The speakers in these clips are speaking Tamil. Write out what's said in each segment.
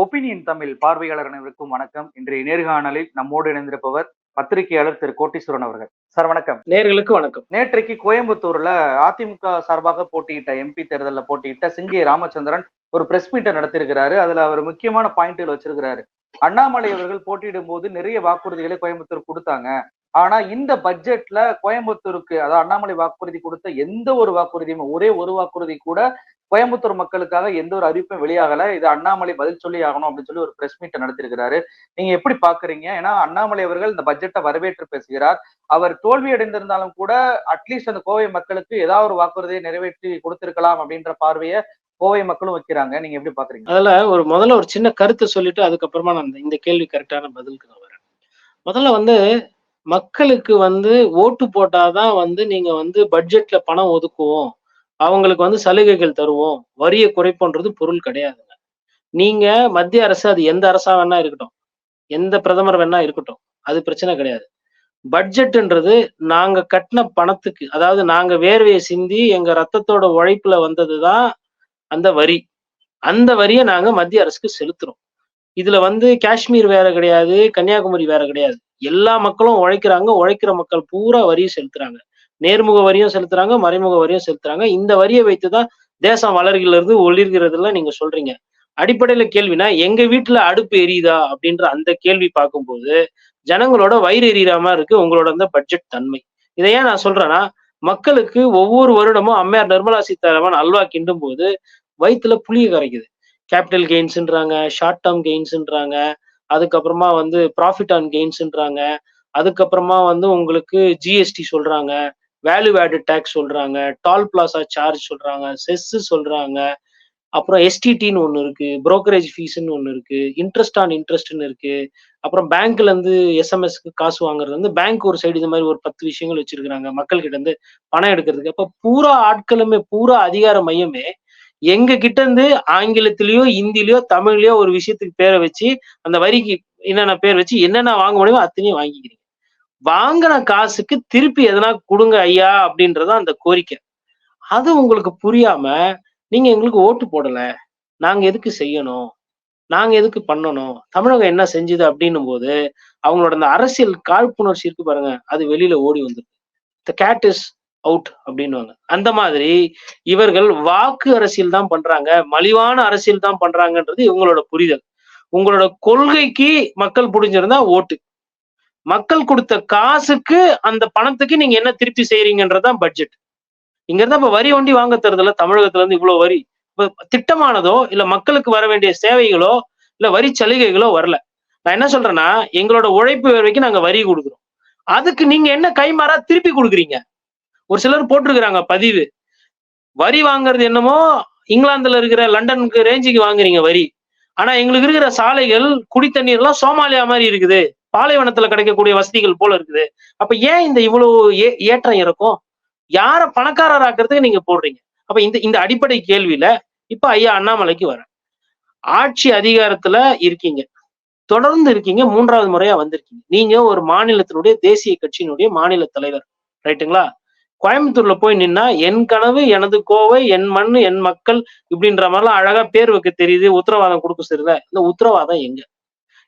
ஒப்பீனியன் தமிழ் பார்வையாளர் அனைவருக்கும் வணக்கம். இன்றைய நேர்காணலில் நம்மோடு இணைந்திருப்பவர் பத்திரிகையாளர் திரு கோட்டீஸ்வரன் அவர்கள். சார் வணக்கம். நேர்களுக்கு வணக்கம். நேற்றைக்கு கோயம்புத்தூர்ல அதிமுக சார்பாக போட்டியிட்ட எம்பி தேர்தலில் போட்டியிட்ட சிங்கை ராமச்சந்திரன் ஒரு பிரஸ் மீட்டை நடத்திருக்கிறாரு அதுல அவர் முக்கியமான பாயிண்ட்கள் வச்சிருக்கிறாரு. அண்ணாமலை அவர்கள் போட்டியிடும் போது நிறைய வாக்குறுதிகளை கோயம்புத்தூர் கொடுத்தாங்க. ஆனா இந்த பட்ஜெட்ல கோயம்புத்தூருக்கு அதாவது அண்ணாமலை வாக்குறுதி கொடுத்த எந்த ஒரு வாக்குறுதியும் ஒரே ஒரு வாக்குறுதி கூட கோயம்புத்தூர் மக்களுக்காக எந்த ஒரு அறிவிப்பும் வெளியாகல. இது அண்ணாமலை பதில் சொல்லி ஆகணும் அப்படின்னு சொல்லி ஒரு பிரஸ் மீட்டை நடத்திருக்கிறாரு நீங்க எப்படி பாக்குறீங்க? ஏன்னா அண்ணாமலை அவர்கள் இந்த பட்ஜெட்டை வரவேற்று பேசுகிறார். அவர் தோல்வி அடைந்திருந்தாலும் கூட அட்லீஸ்ட் அந்த கோவை மக்களுக்கு ஏதாவது ஒரு வாக்குறுதியை நிறைவேற்றி கொடுத்திருக்கலாம் அப்படின்ற பார்வையை கோவை மக்களும் வைக்கிறாங்க. நீங்க எப்படி பாக்குறீங்க? அதுல ஒரு முதல்ல ஒரு சின்ன கருத்தை சொல்லிட்டு அதுக்கப்புறமா நான் இந்த கேள்வி கரெக்டான பதிலுக்கு நான் வரேன். முதல்ல வந்து மக்களுக்கு வந்து ஓட்டு போட்டாதான் வந்து நீங்க வந்து பட்ஜெட்ல பணம் ஒதுக்குவோம். அவங்களுக்கு வந்து சலுகைகள் தருவோம். வரியை குறைப்போன்றது பொருள் கிடையாதுங்க. நீங்க மத்திய அரசு அது எந்த அரசா வேணா இருக்கட்டும். எந்த பிரதமர் வேணா இருக்கட்டும். அது பிரச்சனை கிடையாது. பட்ஜெட்ன்றது நாங்க கட்டின பணத்துக்கு அதாவது நாங்க வேர்வையை சிந்தி எங்க ரத்தத்தோட உழைப்புல வந்ததுதான் அந்த வரி. அந்த வரியை நாங்க மத்திய அரசுக்கு செலுத்துறோம். இதுல வந்து காஷ்மீர் வேற கிடையாது கன்னியாகுமரி வேற கிடையாது. எல்லா மக்களும் உழைக்கிறாங்க உழைக்கிற மக்கள் பூரா வரியை செலுத்துறாங்க. நேர்முக வரியும் செலுத்துறாங்க மறைமுக வரியும் செலுத்துறாங்க. இந்த வரியை வைத்துதான் தேசம் வளர்கிறது ஒளிர்கிறதுல நீங்க சொல்றீங்க. அடிப்படையில கேள்வினா எங்க வீட்டுல அடுப்பு எரியுதா அப்படின்ற அந்த கேள்வி பார்க்கும்போது ஜனங்களோட வயிறு எரியிற மாதிரி இருக்கு உங்களோட அந்த பட்ஜெட் தன்மை. இதை ஏன் நான் சொல்றேன்னா மக்களுக்கு ஒவ்வொரு வருடமும் அம்மையார் நிர்மலா சீதாராமன் அல்வா கிண்டும் போது வயிற்றுல புளிய கரைக்குது. கேபிட்டல் கெயின்ஸ்ன்றாங்க ஷார்ட் டேர்ம் கெயின்ஸ்ன்றாங்க அதுக்கப்புறமா வந்து ப்ராஃபிட் ஆன் கெயின்ஸ்ன்றாங்க அதுக்கப்புறமா வந்து உங்களுக்கு ஜிஎஸ்டி சொல்றாங்க வேல்யூ ஆடட் டேக்ஸ் சொல்றாங்க டால் பிளாசா சார்ஜ் சொல்றாங்க செஸ் சொல்றாங்க. அப்புறம் எஸ்டிடின்னு ஒன்று இருக்கு புரோக்கரேஜ் ஃபீஸ்ன்னு ஒன்று இருக்கு இன்ட்ரெஸ்ட் ஆன் இன்ட்ரெஸ்ட்னு இருக்கு. அப்புறம் பேங்க்ல இருந்து எஸ்எம்எஸ்க்கு காசு வாங்குறது வந்து பேங்க் ஒரு சைடு இந்த மாதிரி ஒரு பத்து விஷயங்கள் வச்சிருக்கிறாங்க. மக்கள் கிட்ட இருந்து பணம் எடுக்கிறதுக்கு. அப்ப பூரா ஆட்களுமே பூரா அதிகார மையமே எங்க கிட்ட இருந்து ஆங்கிலத்திலயோ ஹிந்திலயோ தமிழ்லயோ ஒரு விஷயத்துக்கு பேரை வச்சு அந்த வரிக்கு என்னென்ன பேர் வச்சு என்னென்ன வாங்க முடியுமோ அத்தனையும் வாங்கிக்கிறீங்க. வாங்கின காசுக்கு திருப்பி எதனா கொடுங்க ஐயா அப்படின்றத அந்த கோரிக்கை. அது உங்களுக்கு புரியாம நீங்க எங்களுக்கு ஓட்டு போடல. நாங்க எதுக்கு செய்யணும்? நாங்க எதுக்கு பண்ணணும்? தமிழகம் என்ன செஞ்சது அப்படின்னும் போது அவங்களோட அந்த அரசியல் காழ்ப்புணர்ச்சி இருக்கு பாருங்க. அது வெளியில ஓடி வந்துருக்கு த கேட் இஸ் அவுட் அப்படின்னுவாங்க. அந்த மாதிரி இவர்கள் வாக்கு அரசியல் தான் பண்றாங்க. மலிவான அரசியல் தான் பண்றாங்கன்றது இவங்களோட புரிதல். உங்களோட கொள்கைக்கு மக்கள் புரிஞ்சிருந்தா ஓட்டு. மக்கள் கொடுத்த காசுக்கு அந்த பணத்துக்கு நீங்க என்ன திருப்பி செய்யறீங்கன்றதான் பட்ஜெட் இங்க இருந்தா இப்ப வரி ஒண்டி வாங்க தருதுல தமிழகத்துல இருந்து இவ்வளவு வரி. இப்ப திட்டமானதோ இல்ல மக்களுக்கு வர வேண்டிய சேவைகளோ இல்ல வரி சலுகைகளோ வரல. நான் என்ன சொல்றேன்னா எங்களோட உழைப்பு வேர்வைக்கு நாங்க வரி கொடுக்குறோம். அதுக்கு நீங்க என்ன கைமாறா திருப்பி கொடுக்குறீங்க? ஒரு சிலர் போட்டிருக்கிறாங்க பதிவு. வரி வாங்குறது என்னமோ இங்கிலாந்துல இருக்கிற லண்டனுக்கு ரேஞ்சுக்கு வாங்குறீங்க வரி. ஆனா எங்களுக்கு இருக்கிற சாலைகள் குடித்தண்ணீர் எல்லாம் சோமாலியா மாதிரி இருக்குது. பாலைவனத்துல கிடைக்கக்கூடிய வசதிகள் போல இருக்குது. அப்ப ஏன் இந்த இவ்வளவு ஏ ஏற்றம் இறக்கும்? யார பணக்காரராக்குறதுக்கு நீங்க போடுறீங்க? அப்ப இந்த இந்த அடிப்படை கேள்வியில இப்ப ஐயா அண்ணாமலைக்கு வரேன். ஆட்சி அதிகாரத்துல இருக்கீங்க. தொடர்ந்து இருக்கீங்க. மூன்றாவது முறையா வந்திருக்கீங்க. நீங்க ஒரு மாநிலத்தினுடைய தேசிய கட்சியினுடைய மாநில தலைவர். ரைட்டுங்களா? கோயம்புத்தூர்ல போய் நின்னா என் கனவு எனது கோவை என் மண் என் மக்கள் இப்படின்ற மாதிரிலாம் அழகா பேர் வைக்க தெரியுது. உத்தரவாதம் கொடுக்க சரியில்ல இந்த உத்தரவாதம் எங்க?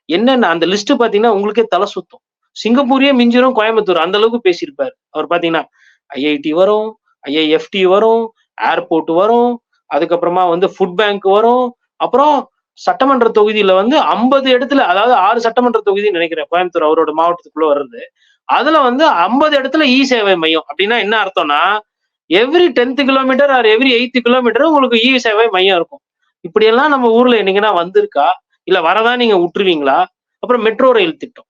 என்னென்ன அந்த லிஸ்ட் பாத்தீங்கன்னா உங்களுக்கே தலை சுத்தம். சிங்கப்பூரே மிஞ்சிரும் கோயம்புத்தூர் அந்த அளவுக்கு பேசியிருப்பாரு. அவர் பாத்தீங்கன்னா ஐஐடி வரும் ஐஐஎஃப்டி வரும் ஏர்போர்ட் வரும் அதுக்கப்புறமா வந்து ஃபுட் பேங்க் வரும் அப்புறம் சட்டமன்ற தொகுதியில வந்து ஐம்பது இடத்துல அதாவது ஆறு சட்டமன்ற தொகுதி நினைக்கிறேன் கோயம்புத்தூர் அவரோட மாவட்டத்துக்குள்ள வர்றது. அதுல வந்து ஐம்பது இடத்துல இ சேவை மையம் அப்படின்னா என்ன அர்த்தம்னா every tenth kilometre or every eighth kilometre உங்களுக்கு இ சேவை மையம் இருக்கும். இப்படியெல்லாம் நம்ம ஊர்ல என்னைக்குன்னா வந்திருக்கா இல்ல வரதான் நீங்க விட்டுருவீங்களா அப்புறம் மெட்ரோ ரயில் திட்டம்.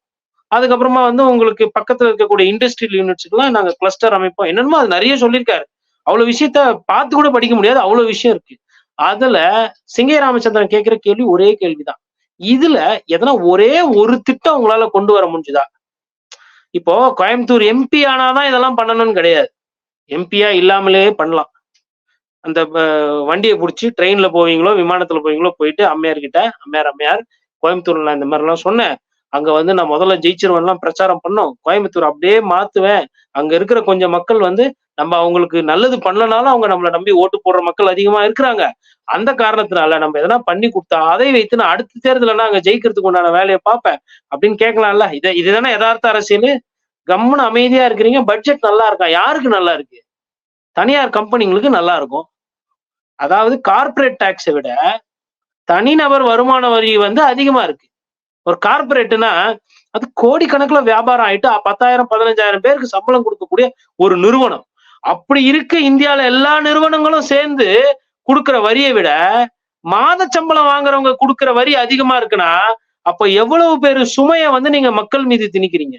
அதுக்கப்புறமா வந்து உங்களுக்கு பக்கத்துல இருக்கக்கூடிய இண்டஸ்ட்ரியல் யூனிட்ஸுக்கெல்லாம் நாங்க கிளஸ்டர் அமைப்போம். என்னென்னமோ அது நிறைய சொல்லியிருக்காரு. அவ்வளவு விஷயத்த பார்த்து கூட படிக்க முடியாது. அவ்வளவு விஷயம் இருக்கு. அதுல சிங்கை ராமச்சந்திரன் கேட்கிற கேள்வி ஒரே கேள்விதான். இதுல எதனா ஒரே ஒரு திட்டம் உங்களால கொண்டு வர முடிஞ்சுதா? இப்போ கோயம்புத்தூர் எம்பி ஆனாதான் இதெல்லாம் பண்ணணும்னு கிடையாது. எம்பியா இல்லாமலே பண்ணலாம். அந்த வண்டியை பிடிச்சி ட்ரெயின்ல போவீங்களோ விமானத்துல போவீங்களோ போயிட்டு அம்மையார் கிட்ட அம்மையார் அம்மையார் கோயம்புத்தூர்ல நான் இந்த மாதிரிலாம் சொன்னேன். அங்க வந்து நான் முதல்ல ஜெயிச்சிருவேன்லாம் பிரச்சாரம் பண்ணோம். கோயம்புத்தூர் அப்படியே மாத்துவேன். அங்க இருக்கிற கொஞ்சம் மக்கள் வந்து நம்ம அவங்களுக்கு நல்லது பண்ணலனாலும் அவங்க நம்மளை நம்பி ஓட்டு போடுற மக்கள் அதிகமா இருக்கிறாங்க. அந்த காரணத்தினால நம்ம எதனா பண்ணி கொடுத்தா அதை வைத்து நான் அடுத்த தேர்தலில் அங்க ஜெயிக்கிறதுக்கு உண்டான வேலையை பார்ப்பேன் அப்படின்னு கேட்கலாம்ல. இதை இதுதானே யதார்த்த அரசியல்? கம்முன்னு அமைதியா இருக்கிறீங்க பட்ஜெட் நல்லா இருக்கா? யாருக்கு நல்லா இருக்கு? தனியார் கம்பெனிங்களுக்கு நல்லா இருக்கும். அதாவது கார்ப்பரேட் டாக்ஸை விட தனிநபர் வருமான வரி வந்து அதிகமா இருக்கு. ஒரு கார்பரேட்னா அது கோடிக்கணக்கில் வியாபாரம் ஆயிட்டு பத்தாயிரம் பதினஞ்சாயிரம் பேருக்கு சம்பளம் கொடுக்கக்கூடிய ஒரு நிறுவனம். அப்படி இருக்க இந்தியால எல்லா நிறுவனங்களும் சேர்ந்து கொடுக்குற வரியை விட மாத சம்பளம் வாங்குறவங்க கொடுக்குற வரி அதிகமா இருக்குன்னா அப்ப எவ்வளவு பேர் சுமையை வந்து நீங்க மக்கள் மீது திணிக்கிறீங்க?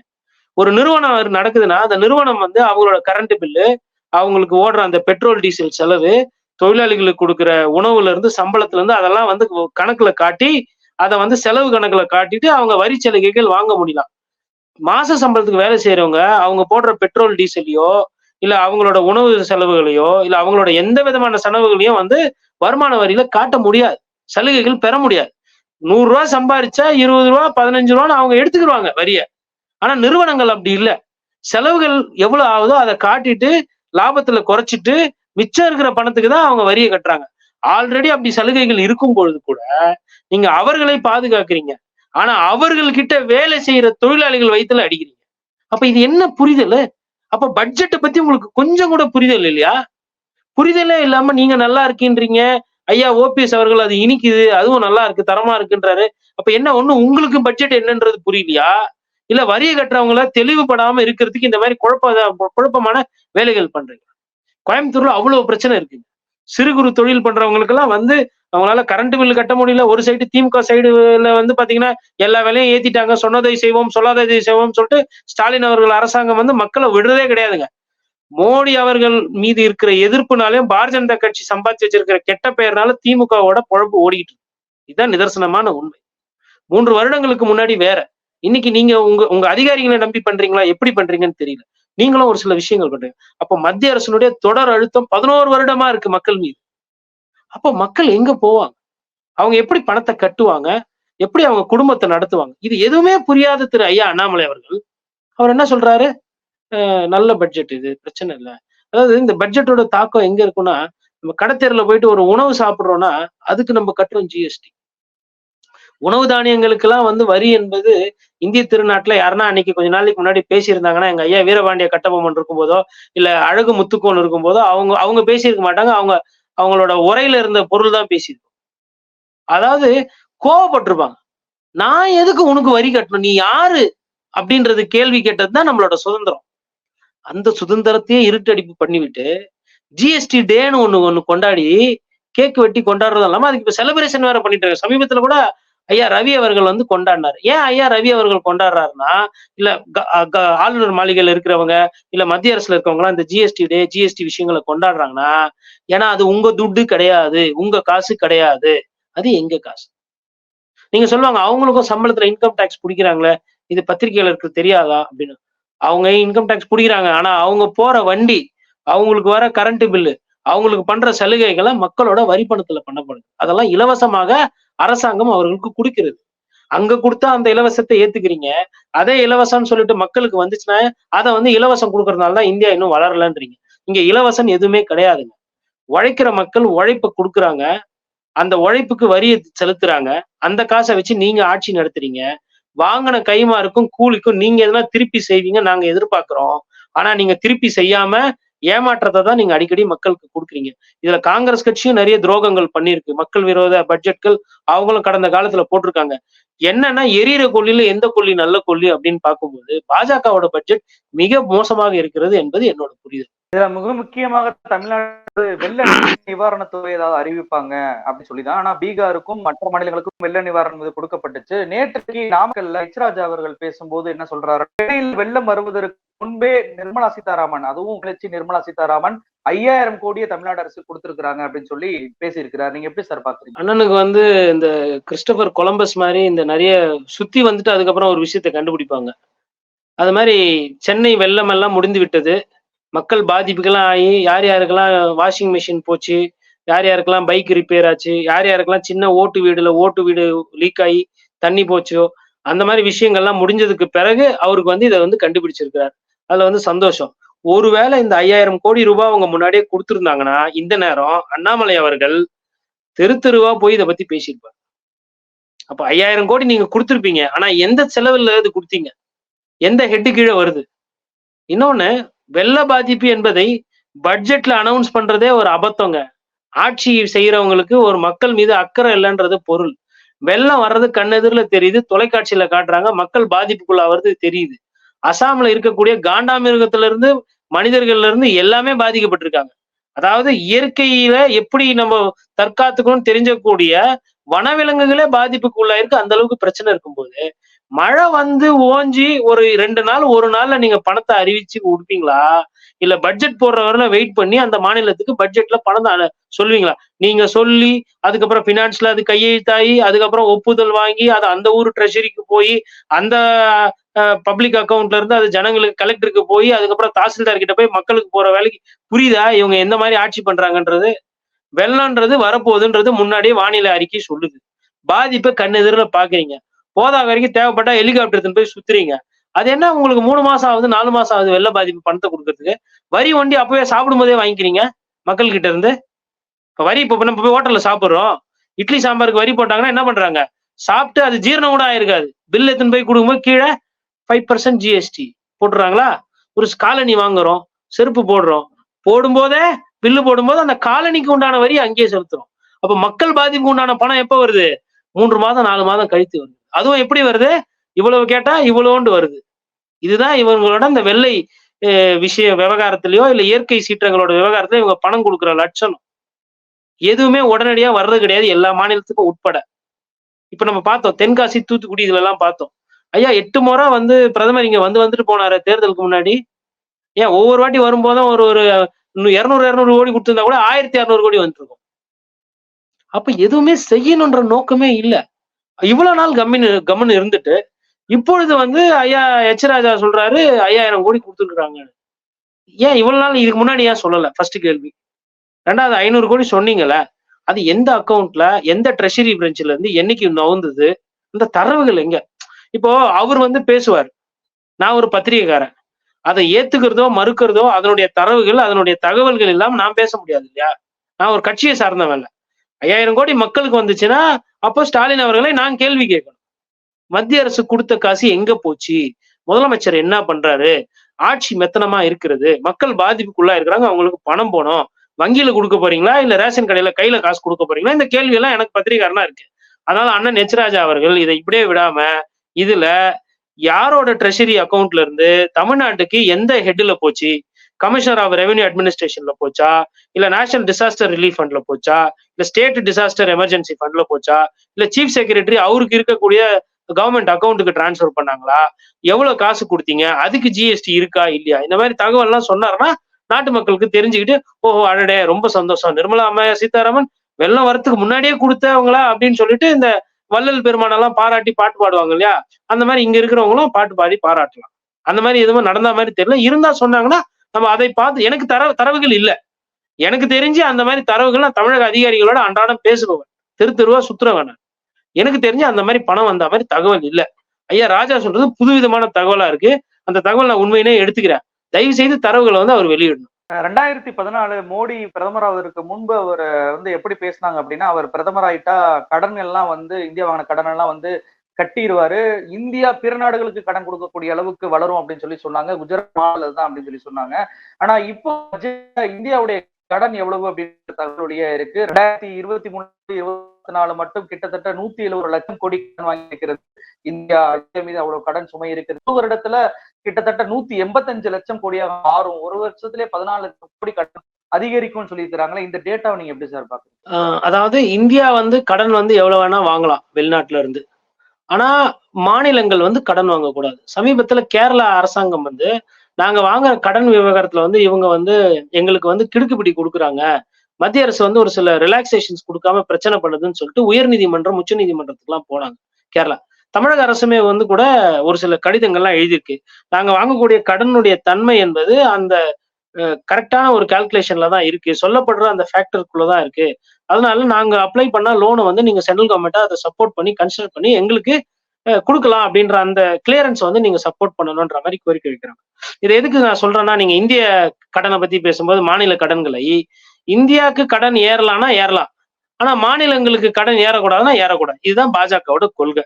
ஒரு நிறுவனம் நடக்குதுன்னா அந்த நிறுவனம் வந்து அவங்களோட கரண்ட் பில்லு அவங்களுக்கு ஓடுற அந்த பெட்ரோல் டீசல் செலவு தொழிலாளிகளுக்கு கொடுக்குற உணவுல இருந்து சம்பளத்துல இருந்து அதெல்லாம் வந்து கணக்குல காட்டி அதை வந்து செலவு கணக்குல காட்டிட்டு அவங்க வரி சலுகைகள் வாங்க முடியலாம். மாச சம்பளத்துக்கு வேலை செய்யறவங்க அவங்க போடுற பெட்ரோல் டீசலையோ இல்ல அவங்களோட உணவு செலவுகளையோ இல்ல அவங்களோட எந்த விதமான செலவுகளையும் வந்து வருமான வரியில காட்ட முடியாது. சலுகைகள் பெற முடியாது. நூறு ரூபா சம்பாரிச்சா இருபது ரூபா பதினஞ்சு ரூபான்னு அவங்க எடுத்துக்கிடுவாங்க வரிய. ஆனா நிறுவனங்கள் அப்படி இல்லை. செலவுகள் எவ்வளவு ஆகுதோ அதை காட்டிட்டு லாபத்துல குறைச்சிட்டு மிச்சம் இருக்கிற பணத்துக்கு தான் அவங்க வரியை கட்டுறாங்க. ஆல்ரெடி அப்படி சலுகைகள் இருக்கும் பொழுது கூட நீங்க அவர்களை பாதுகாக்கிறீங்க. ஆனா அவர்கள் கிட்ட வேலை செய்யற தொழிலாளிகள் வயிற்றுல அடிக்கிறீங்க. அப்ப இது என்ன புரிதல்? அப்ப பட்ஜெட்டை பத்தி உங்களுக்கு கொஞ்சம் கூட புரிதல் இல்லையா? புரிதலே இல்லாம நீங்க நல்லா இருக்கீன்றீங்க. ஐயா ஓபிஎஸ் அவர்கள் அது இனிக்குது அதுவும் நல்லா இருக்கு தரமா இருக்குன்றாரு. அப்ப என்ன ஒண்ணு உங்களுக்கு பட்ஜெட் என்னன்றது புரியலையா? இல்ல வரியை கட்டுறவங்கள தெளிவுபடாம இருக்கிறதுக்கு இந்த மாதிரி குழப்ப குழப்பமான வேலைகள் பண்றீங்க கோயம்புத்தூர்ல அவ்வளவு பிரச்சனை இருக்கு சிறு குறு தொழில் பண்றவங்களுக்கு எல்லாம் வந்து அவங்களால கரண்ட் பில் கட்ட முடியல. ஒரு சைடு திமுக சைடுல வந்து பாத்தீங்கன்னா எல்லா வேலையும் ஏத்திட்டாங்க. சொன்னதை செய்வோம் சொல்லாததை செய்வோம் சொல்லிட்டு ஸ்டாலின் அவர்கள் அரசாங்கம் வந்து மக்களை விடுறதே கிடையாதுங்க. மோடி அவர்கள் மீது இருக்கிற எதிர்ப்புனாலையும் பாரதிய ஜனதா கட்சி சம்பாதிச்சு வச்சிருக்கிற கெட்ட பெயர்னால திமுகவோட பொழப்பு ஓடிக்கிட்டு இருக்கு. இதுதான் நிதர்சனமான உண்மை. மூன்று வருடங்களுக்கு முன்னாடி வேற. இன்னைக்கு நீங்க உங்க உங்க அதிகாரிகளை நம்பி பண்றீங்களா? எப்படி பண்றீங்கன்னு தெரியல. நீங்களும் ஒரு சில விஷயங்கள் பண்றீங்க அப்ப மத்திய அரசினுடைய தொடர் அழுத்தம் பதினோரு வருடமா இருக்கு மக்கள் மீது. அப்போ மக்கள் எங்க போவாங்க? அவங்க எப்படி பணத்தை கட்டுவாங்க? எப்படி அவங்க குடும்பத்தை நடத்துவாங்க? இது எதுவுமே புரியாத திரு ஐயா அண்ணாமலை அவர்கள். அவர் என்ன சொல்றாரு? நல்ல பட்ஜெட் இது பிரச்சனை இல்லை. அதாவது இந்த பட்ஜெட்டோட தாக்கம் எங்க இருக்குன்னா நம்ம கடத்தேரில் போயிட்டு ஒரு உணவு சாப்பிட்றோம்னா அதுக்கு நம்ம கட்டுறோம் ஜிஎஸ்டி உணவு தானியங்களுக்கெல்லாம் வந்து வரி என்பது இந்திய திருநாட்டுல யாருன்னா அன்னைக்கு கொஞ்ச நாளைக்கு முன்னாடி பேசியிருந்தாங்கன்னா எங்க ஐயா வீரபாண்டிய கட்டபொம்மன் இருக்கும்போதோ இல்ல அழகு முத்துக்கோன் இருக்கும்போதோ அவங்க அவங்க பேசியிருக்க மாட்டாங்க. அவங்க அவங்களோட உரையில இருந்த பொருள் தான் பேசியிருக்கோம். அதாவது கோவப்பட்டிருப்பாங்க. நான் எதுக்கு உனக்கு வரி கட்டணும்? நீ யாரு? அப்படின்றது கேள்வி கேட்டது தான் நம்மளோட சுதந்திரம். அந்த சுதந்திரத்தையே இருட்டடிப்பு பண்ணிவிட்டு ஜிஎஸ்டி டேன்னு ஒண்ணு ஒண்ணு கொண்டாடி கேக் வெட்டி கொண்டாடுறது இல்லாம அதுக்கு இப்ப செலிப்ரேஷன் வேற பண்ணிட்டு இருக்காங்க. சமீபத்துல கூட ஐயா ரவி அவர்கள் வந்து கொண்டாடினார். ஏன் ஐயா ரவி அவர்கள் கொண்டாடுறாருன்னா இல்ல ஆளுநர் மாளிகையில் இருக்கிறவங்க இல்ல மத்திய அரசுல இருக்கவங்க இந்த ஜிஎஸ்டி டே ஜிஎஸ்டி விஷயங்களை கொண்டாடுறாங்கன்னா ஏன்னா அது உங்க துட்டு கிடையாது உங்க காசு கிடையாது. அது எங்க காசு? நீங்க சொல்லுவாங்க அவங்களுக்கும் சம்பளத்துல இன்கம் டேக்ஸ் பிடிக்கிறாங்களே இது பத்திரிகையாளருக்கு தெரியாதா அப்படின்னு. அவங்க இன்கம் டேக்ஸ் பிடிக்கிறாங்க ஆனா அவங்க போற வண்டி அவங்களுக்கு வர கரண்ட் பில்லு அவங்களுக்கு பண்ற சலுகைகளை மக்களோட வரி பணத்துல பண்ணப்படுது. அதெல்லாம் இலவசமாக அரசாங்கம் அவர்களுக்கு கொடுக்கிறது. அங்க கொடுத்தா அந்த இலவசத்தை ஏத்துக்கிறீங்க. அதே இலவசம்னு சொல்லிட்டு மக்களுக்கு வந்துச்சுன்னா அதை வந்து இலவசம் கொடுக்கறதுனால தான் இந்தியா இன்னும் வளரலன்றீங்க. இங்க இலவசம் எதுவுமே கிடையாதுங்க. உழைக்கிற மக்கள் உழைப்பை கொடுக்குறாங்க. அந்த உழைப்புக்கு வரியை செலுத்துறாங்க. அந்த காசை வச்சு நீங்க ஆட்சி நடத்துறீங்க. வாங்கின கைமாருக்கும் கூலிக்கும் நீங்க எதனா திருப்பி செய்வீங்க நாங்க எதிர்பார்க்கிறோம். ஆனா நீங்க திருப்பி செய்யாம ஏமாற்றத்தை தான் நீங்க அடிக்கடி மக்களுக்கு கொடுக்குறீங்க. இதுல காங்கிரஸ் கட்சியும் நிறைய துரோகங்கள் பண்ணியிருக்கு. மக்கள் விரோத பட்ஜெட்கள் அவங்களும் கடந்த காலத்துல போட்டிருக்காங்க. என்னன்னா எரியற கொல்லியில எந்த கொல்லி நல்ல கொல்லி அப்படின்னு பார்க்கும்போது பாஜகவோட பட்ஜெட் மிக மோசமாக இருக்கிறது என்பது என்னோட புரிதல். இதுல மிக முக்கியமாக தமிழ்நாடு வெள்ள நிவாரணத்துறை ஏதாவது அறிவிப்பாங்க அப்படின்னு சொல்லிதான். ஆனா பீகாருக்கும் மற்ற மாநிலங்களுக்கும் வெள்ள நிவாரணம் கொடுக்கப்பட்டுச்சு. நேற்றுக்கு நாமக்கல்ல எச்ராஜா அவர்கள் பேசும்போது என்ன சொல்றாரு? வெள்ளம் வருவதற்கு முன்பே நிர்மலா சீதாராமன் அதுவும் கிளர்ச்சி நிர்மலா சீதாராமன் ஐயாயிரம் கோடியை தமிழ்நாடு அரசு கொடுத்திருக்கிறாங்க அப்படின்னு சொல்லி பேசியிருக்கிறார். நீங்க எப்படி சார் பாக்குறீங்க? அண்ணனுக்கு வந்து இந்த கிறிஸ்டபர் கொலம்பஸ் மாதிரி இந்த நிறைய சுத்தி வந்துட்டு அதுக்கப்புறம் ஒரு விஷயத்தை கண்டுபிடிப்பாங்க. அது மாதிரி சென்னை வெள்ளம் எல்லாம் முடிந்து விட்டது. மக்கள் பாதிப்புக்கெல்லாம் ஆகி யார் யாருக்கெல்லாம் வாஷிங் மிஷின் போச்சு யார் யாருக்கெல்லாம் பைக் ரிப்பேர் ஆச்சு யார் யாருக்கெல்லாம் சின்ன ஓட்டு வீடுல ஓட்டு வீடு லீக் ஆகி தண்ணி போச்சோ அந்த மாதிரி விஷயங்கள்லாம் முடிஞ்சதுக்கு பிறகு அவருக்கு வந்து இதை வந்து கண்டுபிடிச்சிருக்கிறார். அதுல வந்து சந்தோஷம். ஒருவேளை இந்த ஐயாயிரம் கோடி ரூபாய் அவங்க முன்னாடியே கொடுத்துருந்தாங்கன்னா இந்த நேரம் அண்ணாமலை அவர்கள் தெரு தெருவா போய் இதை பத்தி பேசியிருப்பார். அப்ப ஐயாயிரம் கோடி நீங்க கொடுத்துருப்பீங்க. ஆனா எந்த செலவுல இது கொடுத்தீங்க? எந்த ஹெட்டு கீழே வருது? இன்னொன்னு வெள்ள பாதிப்பு என்பதை பட்ஜெட்ல அனௌன்ஸ் பண்றதே ஒரு அபத்தங்க. ஆட்சி செய்யறவங்களுக்கு ஒரு மக்கள் மீது அக்கறை இல்லைன்றது பொருள். வெள்ளம் வர்றது கண்ணெதிரில் தெரியுது தொலைக்காட்சியில காட்டுறாங்க மக்கள் பாதிப்புக்குள்ளாவது தெரியுது. அசாம்ல இருக்கக்கூடிய காண்டாமிருகத்துல இருந்து மனிதர்கள்ல இருந்து எல்லாமே பாதிக்கப்பட்டிருக்காங்க. அதாவது இயற்கையில எப்படி நம்ம தற்காத்துக்கணும்னு தெரிஞ்சக்கூடிய வனவிலங்குகளே பாதிப்புக்கு உள்ளாயிருக்கு. அந்த அளவுக்கு பிரச்சனை இருக்கும்போது மழை வந்து ஓஞ்சி ஒரு ரெண்டு நாள் ஒரு நாள்ல நீங்க பணத்தை அறிவிச்சு கொடுப்பீங்களா? இல்ல பட்ஜெட் போடுற வரல வெயிட் பண்ணி அந்த மாநிலத்துக்கு பட்ஜெட்ல பணம் தான் சொல்லுவீங்களா நீங்க சொல்லி அதுக்கப்புறம் பினான்ஸ்ல அது கையெழுத்தாகி அதுக்கப்புறம் ஒப்புதல் வாங்கி அது அந்த ஊர் ட்ரெஷரிக்கு போய் அந்த பப்ளிக் அக்கௌண்ட்ல இருந்து அது ஜனங்களுக்கு கலெக்டருக்கு போய் அதுக்கப்புறம் தாசில்தார் கிட்ட போய் மக்களுக்கு போற வேலைக்கு புரியுதா? இவங்க எந்த மாதிரி ஆட்சி பண்றாங்கன்றது? வெள்ளம்ன்றது வரப்போகுதுன்றது முன்னாடியே வானிலை அறிக்கை சொல்லுது. பாதிப்பை கண்ணெதிரில் பாக்குறீங்க. போதா வரைக்கும் தேவைப்பட்டா ஹெலிகாப்டர் போய் சுத்துறீங்க. அது என்ன உங்களுக்கு மூணு மாசம் ஆகுது நாலு மாசம் ஆகுது வெள்ள பாதிப்பு பணத்தை கொடுக்கறதுக்கு. வரி வண்டி அப்பவே சாப்பிடும் போதே வாங்கிக்கிறீங்க மக்கள் கிட்ட இருந்து. இப்ப வரி இப்ப நம்ம போய் ஹோட்டல்ல சாப்பிடுறோம். இட்லி சாம்பாருக்கு வரி போட்டாங்கன்னா என்ன பண்றாங்க? சாப்பிட்டு அது ஜீரணம் கூட ஆயிருக்காது. பில் எடுத்துன்னு போய் கொடுக்கும்போது கீழே ஃபைவ் பர்சன்ட் ஜிஎஸ்டி போட்டுறாங்களா? ஒரு காலனி வாங்குறோம் செருப்பு போடுறோம். போடும்போதே பில்லு போடும்போது அந்த காலனிக்கு உண்டான வரி அங்கேயே செலுத்துறோம். அப்ப மக்கள் பாதிப்புக்கு உண்டான பணம் எப்ப வருது? மூன்று மாதம் நாலு மாதம் கழித்து வருது. அதுவும் எப்படி வருது? இவ்வளவு கேட்டா இவ்வளோண்டு வருது. இதுதான் இவங்களோட இந்த வெள்ளை விஷய விவகாரத்திலயோ இல்ல இயற்கை சீற்றங்களோட விவகாரத்திலயோ இவங்க பணம் கொடுக்குற லட்சணம். எதுவுமே உடனடியா வர்றது கிடையாது எல்லா மாநிலத்துக்கும் உட்பட. இப்ப நம்ம பார்த்தோம் தென்காசி தூத்துக்குடி இதுல எல்லாம் பார்த்தோம். ஐயா எட்டு முறை வந்து பிரதமர் இங்க வந்து வந்துட்டு போனாரு தேர்தலுக்கு முன்னாடி. ஏன் ஒவ்வொரு வாட்டி வரும்போதும் ஒரு ஒரு இருநூறு இருநூறு கோடி கொடுத்துருந்தா கூட ஆயிரத்தி இரநூறு கோடி வந்துருக்கும். அப்ப எதுவுமே செய்யணுன்ற நோக்கமே இல்லை. இவ்வளவு நாள் கம்மின்னு கம்முன்னு இருந்துட்டு இப்பொழுது வந்து ஐயா எச் ராஜா சொல்றாரு ஐயாயிரம் கோடி கொடுத்துருக்குறாங்க. ஏன் இவ்வளவு நாள் இதுக்கு முன்னாடி ஏன் சொல்லல? ஃபர்ஸ்ட் கேள்வி. ரெண்டாவது ஐநூறு கோடி சொன்னீங்கல்ல அது எந்த அக்கவுண்ட்ல எந்த ட்ரெஷரி பிரான்ச்ல இருந்து என்னைக்கு நவுந்தது? அந்த தரவுகள் எங்க? இப்போ அவர் வந்து பேசுவார். நான் ஒரு பத்திரிகைக்காரன். அதை ஏத்துக்கிறதோ மறுக்கிறதோ அதனுடைய தரவுகள் அதனுடைய தகவல்கள் இல்லாம நான் பேச முடியாது இல்லையா? நான் ஒரு கட்சியை சார்ந்தவன் இல்லை. ஐயாயிரம் கோடி மக்களுக்கு வந்துச்சுன்னா அப்போ ஸ்டாலின் அவர்களை நான் கேள்வி கேட்கணும். மத்திய அரசு கொடுத்த காசு எங்க போச்சு? முதலமைச்சர் என்ன பண்றாரு? ஆட்சி மெத்தனமா இருக்கிறது. மக்கள் பாதிப்புக்குள்ளா இருக்கிறாங்க. அவங்களுக்கு பணம் போனோம் வங்கியில கொடுக்க போறீங்களா? இல்ல ரேஷன் கடையில கையில காசு கொடுக்க போறீங்களா? இந்த கேள்வி எல்லாம் எனக்கு பத்திரிகாரனா இருக்கு. அதனால அண்ணன் நெச்சராஜா அவர்கள் இதை இப்படியே விடாம இதுல யாரோட ட்ரெஷரி அக்கவுண்ட்ல இருந்து தமிழ்நாட்டுக்கு எந்த ஹெட்ல போச்சு? கமிஷனர் ஆஃப் ரெவென்யூ அட்மினிஸ்ட்ரேஷன்ல போச்சா? இல்ல நேஷனல் டிசாஸ்டர் ரிலீஃப் ஃபண்ட்ல போச்சா? இல்ல ஸ்டேட் டிசாஸ்டர் எமர்ஜென்சி ஃபண்ட்ல போச்சா? இல்ல சீஃப் செக்ரட்டரி அவருக்கு இருக்கக்கூடிய கவர்மெண்ட் அக்கௌண்ட்டுக்கு டிரான்ஸ்ஃபர் பண்ணாங்களா? எவ்வளவு காசு கொடுத்தீங்க? அதுக்கு ஜிஎஸ்டி இருக்கா? இல்லையா? இந்த மாதிரி தகவல் எல்லாம் சொன்னாருன்னா நாட்டு மக்களுக்கு தெரிஞ்சுக்கிட்டு ஓஹோ அடடே ரொம்ப சந்தோஷம். நிர்மலா அம்மையா சீதாராமன் வெள்ளம் வரத்துக்கு முன்னாடியே கொடுத்தவங்களா அப்படின்னு சொல்லிட்டு இந்த வள்ளல் பெருமானெல்லாம் பாராட்டி பாட்டு பாடுவாங்க இல்லையா? அந்த மாதிரி இங்க இருக்கிறவங்களும் பாட்டு பாடி பாராட்டலாம். அந்த மாதிரி எதுவும் நடந்த மாதிரி தெரியல. இருந்தா சொன்னாங்கன்னா நம்ம அதை பார்த்து எனக்கு தர தரவுகள் இல்ல. எனக்கு தெரிஞ்சு அந்த மாதிரி தரவுகள் நான் தமிழக அதிகாரிகளோட அன்றாடம் பேசுபவன். தெரு தெருவா சுத்துறவன் எனக்கு தெரிஞ்சு அந்த மாதிரி பணம் வந்த மாதிரி தகவல் இல்லை. ஐயா ராஜா சொல்றது புதுவிதமான தகவலா இருக்கு. அந்த தகவல் நான் உண்மையினே எடுத்துக்கிறேன். தயவு செய்து தரவுகளை வந்து அவர் வெளியிடணும். ரெண்டாயிரத்தி பதினாலு மோடி பிரதமராவதற்கு முன்பு அவர் வந்து எப்படி பேசினாங்க அப்படின்னா அவர் பிரதமர் ஆயிட்டா கடன் எல்லாம் வந்து இந்தியா வாங்கின கடன் எல்லாம் வந்து கட்டிடுவாரு. இந்தியா பிற நாடுகளுக்கு கடன் கொடுக்கக்கூடிய அளவுக்கு வளரும் அப்படின்னு சொல்லி சொன்னாங்க. குஜராத் மாநில தான் அப்படின்னு சொல்லி சொன்னாங்க. ஆனா இப்போ இந்தியாவுடைய கடன் எவ்வளவு அப்படின்ற தகவலுடைய இருக்கு. ரெண்டாயிரத்தி இருபத்தி மூணு இருபத்தி நாலு மட்டும் கிட்டத்தட்ட நூத்தி எழுபது லட்சம் கோடி கடன் வாங்கி இருக்கிறது இந்தியா மீது அவ்வளவு கடன் சுமை இருக்கிறது ஒரு வருடத்துல கிட்டத்தட்ட நூத்தி எண்பத்தஞ்சு லட்சம் கோடியாக மாறும். ஒரு வருஷத்திலே பதினாலு லட்சம் கோடி கடன் அதிகரிக்கும்னு தராங்களே இந்த டேட்டாவை நீங்க எப்படி சார் பாக்குறீங்க? அதாவது இந்தியா வந்து கடன் வந்து எவ்வளவு வேணா வாங்கலாம் வெளிநாட்டுல இருந்து. ஆனா மாநிலங்கள் வந்து கடன் வாங்கக்கூடாது. சமீபத்துல கேரளா அரசாங்கம் வந்து நாங்க வாங்குற கடன் விவகாரத்துல வந்து இவங்க வந்து எங்களுக்கு வந்து கிடுக்குப்பிடி கொடுக்குறாங்க. மத்திய அரசு வந்து ஒரு சில ரிலாக்ஸேஷன்ஸ் கொடுக்காம பிரச்சனை பண்ணுதுன்னு சொல்லிட்டு உயர்நீதிமன்றம் உச்ச நீதிமன்றத்துக்குலாம் போனாங்க கேரளா. தமிழக அரசுமே வந்து கூட ஒரு சில கடிதங்கள்லாம் எழுதியிருக்கு. நாங்க வாங்கக்கூடிய கடனுடைய தன்மை என்பது அந்த கரெக்டான ஒரு கால்குலேஷன்ல தான் இருக்கு. சொல்லப்படுற அந்த ஃபேக்டருக்குள்ள தான் இருக்கு. அதனால நாங்க அப்ளை பண்ண லோனை வந்து நீங்க சென்ட்ரல் கவர்மெண்ட்டா அதை சப்போர்ட் பண்ணி கன்சிடர் பண்ணி எங்களுக்கு அஹ், கொடுக்கலாம் அப்படின்ற அந்த கிளியரன்ஸ் வந்து நீங்க சப்போர்ட் பண்ணணும்ன்ற மாதிரி கோரிக்கை வைக்கிறாங்க. இது எதுக்கு நான் சொல்றேன்னா நீங்க இந்திய கடனை பத்தி பேசும்போது மாநில கடன்களை இந்தியாவுக்கு கடன் ஏறலாம்னா ஏறலாம். ஆனா மாநிலங்களுக்கு கடன் ஏறக்கூடாதுன்னா ஏறக்கூடாது. இதுதான் பாஜகவோட கொள்கை.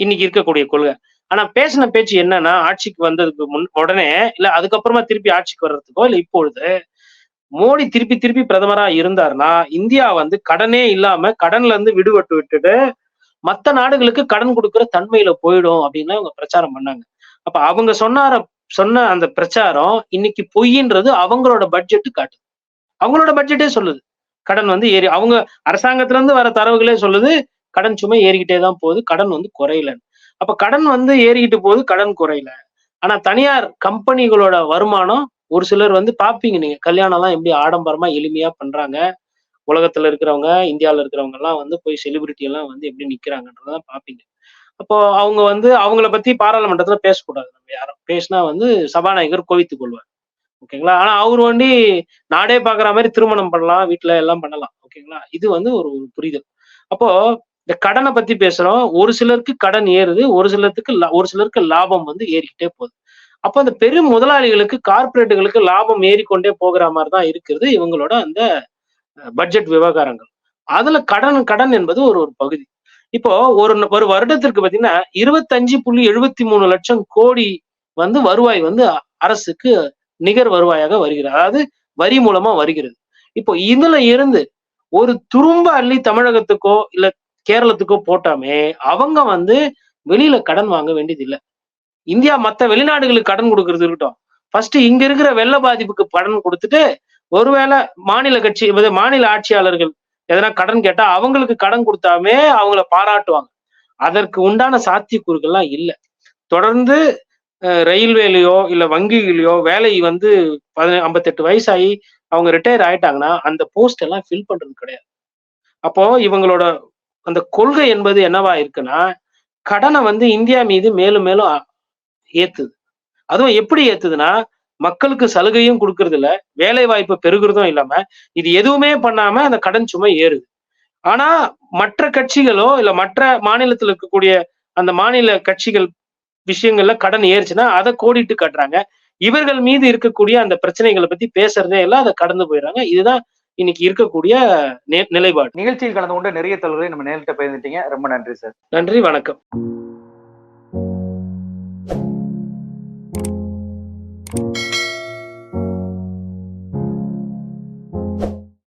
இன்னைக்கு இருக்கக்கூடிய கொள்கை. ஆனா பேசின பேச்சு என்னன்னா ஆட்சிக்கு வந்ததுக்கு முன் உடனே இல்ல அதுக்கப்புறமா திருப்பி ஆட்சிக்கு வர்றதுக்கோ இல்ல இப்பொழுது மோடி திருப்பி திருப்பி பிரதமரா இருந்தாருன்னா இந்தியா வந்து கடனே இல்லாம கடன்ல இருந்து விடுபட்டு விட்டுட்டு மத்த நாடுகளுக்கு கடன் கொடுக்குற தன்மையில போயிடும் அப்படின்னு அவங்க பிரச்சாரம் பண்ணாங்க. அப்ப அவங்க சொன்னார சொன்ன அந்த பிரச்சாரம் இன்னைக்கு பொய்ன்றது அவங்களோட பட்ஜெட் காட்டுது. அவங்களோட பட்ஜெட்டே சொல்லுது. கடன் வந்து ஏறி அவங்க அரசாங்கத்துல இருந்து வர தரவுகளே சொல்லுது கடன் சுமை ஏறிக்கிட்டே தான் போகுது கடன் வந்து குறையலன்னு அப்ப கடன் வந்து ஏறிக்கிட்டு போகுது கடன் குறையல. ஆனா தனியார் கம்பெனிகளோட வருமானம் ஒரு சிலர் வந்து பாப்பீங்க நீங்க கல்யாணம் எல்லாம் எப்படி ஆடம்பரமா எளிமையா பண்றாங்க. உலகத்துல இருக்கிறவங்க இந்தியாவில் இருக்கிறவங்க எல்லாம் வந்து போய் செலிபிரிட்டி எல்லாம் வந்து எப்படி நிக்கிறாங்கன்றதான் பாப்பீங்க. அப்போ அவங்க வந்து அவங்கள பத்தி பாராளுமன்றத்துல பேசக்கூடாது நம்ம யாரும். பேசினா வந்து சபாநாயகர் கோவித்துக் கொள்வார். ஓகேங்களா? ஆனா அவர் வண்டி நாடே பாக்குற மாதிரி திருமணம் பண்ணலாம் வீட்டுல எல்லாம் பண்ணலாம். ஓகேங்களா? இது வந்து ஒரு புரிதல். அப்போ இந்த கடனை பத்தி பேசுறோம். ஒரு சிலருக்கு கடன் ஏறுது ஒரு சிலருக்கு லா- ஒரு சிலருக்கு லாபம் வந்து ஏறிக்கிட்டே போகுது. அப்போ அந்த பெரும் முதலாளிகளுக்கு கார்ப்பரேட்டுகளுக்கு லாபம் ஏறிக்கொண்டே போகிற மாதிரி தான் இருக்கிறது இவங்களோட அந்த பட்ஜெட் விவகாரங்கள். அதுல கடன் கடன் என்பது ஒரு ஒரு பகுதி. இப்போ ஒரு ஒரு வருடத்திற்கு பாத்தீங்கன்னா இருபத்தஞ்சு புள்ளி எழுபத்தி மூணு லட்சம் கோடி வந்து வருவாய் வந்து அரசுக்கு நிகர் வருவாயாக வருகிறது அதாவது வரி மூலமா வருகிறது. இப்போ இதுல இருந்து ஒரு துரும்ப அள்ளி தமிழகத்துக்கோ இல்ல கேரளத்துக்கோ போட்டாமே அவங்க வந்து வெளியில கடன் வாங்க வேண்டியது இந்தியா மத்த வெளிநாடுகளுக்கு கடன் கொடுக்கறது இருக்கட்டும். ஃபர்ஸ்ட் இங்க இருக்கிற வெள்ள பாதிப்புக்கு கடன் கொடுத்துட்டு ஒருவேளை மாநில கட்சி மாநில ஆட்சியாளர்கள் எதனா கடன் கேட்டா அவங்களுக்கு கடன் கொடுத்தாமே அவங்கள பாராட்டுவாங்க. அதற்கு உண்டான சாத்தியக்கூறுகள்லாம் இல்ல. தொடர்ந்து ரயில்வேலயோ இல்ல வங்கிகளையோ வேலை வந்து பதின ஐம்பத்தெட்டு வயசாகி அவங்க ரிட்டையர் ஆயிட்டாங்கன்னா அந்த போஸ்ட் எல்லாம் ஃபில் பண்றது கிடையாது. அப்போ இவங்களோட அந்த கொள்கை என்பது என்னவா இருக்குன்னா கடனை வந்து இந்தியா மீது மேலும் மேலும் ஏத்துது. அதுவும் எப்படி ஏத்துதுன்னா மக்களுக்கு சலுகையும் கொடுக்கறது இல்ல வேலை வாய்ப்பு பெருகிறதும் இல்லாம இது எதுவுமே பண்ணாம அந்த கடன் சுமை ஏறுது. ஆனா மற்ற கட்சிகளோ இல்ல மற்ற மாநிலத்தில் இருக்கக்கூடிய அந்த மாநில கட்சிகள் விஷயங்கள்ல கடன் ஏறுச்சுன்னா அதை கோடிட்டு கட்டுறாங்க. இவர்கள் மீது இருக்கக்கூடிய அந்த பிரச்சனைகளை பத்தி பேசுறதே எல்லாம் அதை கடந்து போயிடுறாங்க. இதுதான் இன்னைக்கு இருக்கக்கூடிய நிலைப்பாடு. நிகழ்ச்சியில் கலந்து கொண்டு நிறைய தொழில்களை நம்ம நேரிட்ட பகிர்ந்துட்டீங்க. ரொம்ப நன்றி சார். நன்றி வணக்கம்.